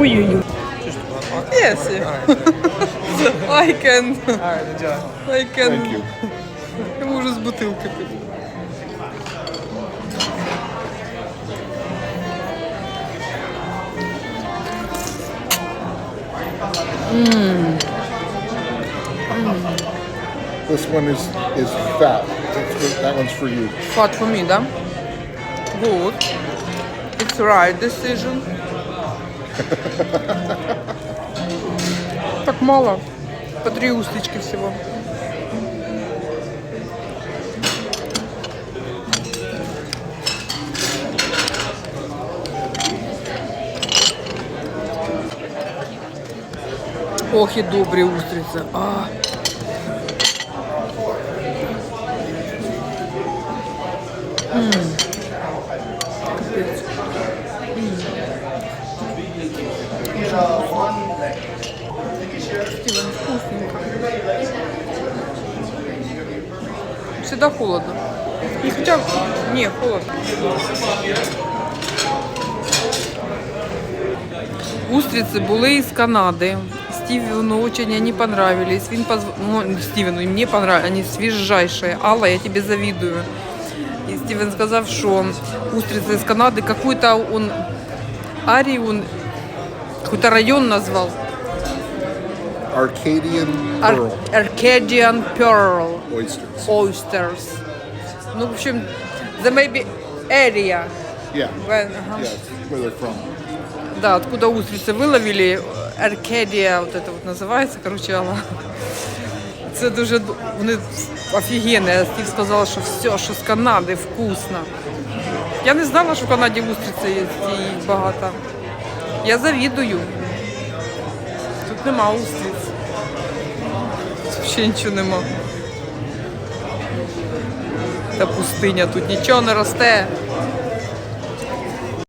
Ой-ой-ой. Yes. I can. Alright, enjoy. I can. Thank you. Я можу з бутилки пити. This one is is fat. That's, that one's for you. Fat for me, да? Good. It's right decision. Так мало. По три устечки всего. Ох і добрі устриці. А. Капець. Всегда холодно. Не хотя, не, холодно. Устрицы були із Канади. Стивену очень они понравились. Він позв... ну, Стивену, и мне понравились. Они свежайшие. Алла, я тебе завидую. И Стивен сказал, что устрицы из Канады, какой-то он Арий, он какой-то район назвал. Arcadian Ар- Pearl Arcadian Pearl oysters. Oysters. Ну, в общем, the maybe area. Yeah. When, ага. Yeah, it's where they're from. Да, откуда устрицы виловили, Аркадія, вот это вот називається, короче, Алла. Це дуже д- вони офігенні. Стів сказала, що все, що з Канади, вкусно. Я не знала, що в Канаді устриці є і багато. Я завідую. Тут нема устриць. Тут Ще нічого нема. Та пустиня, тут нічого не росте.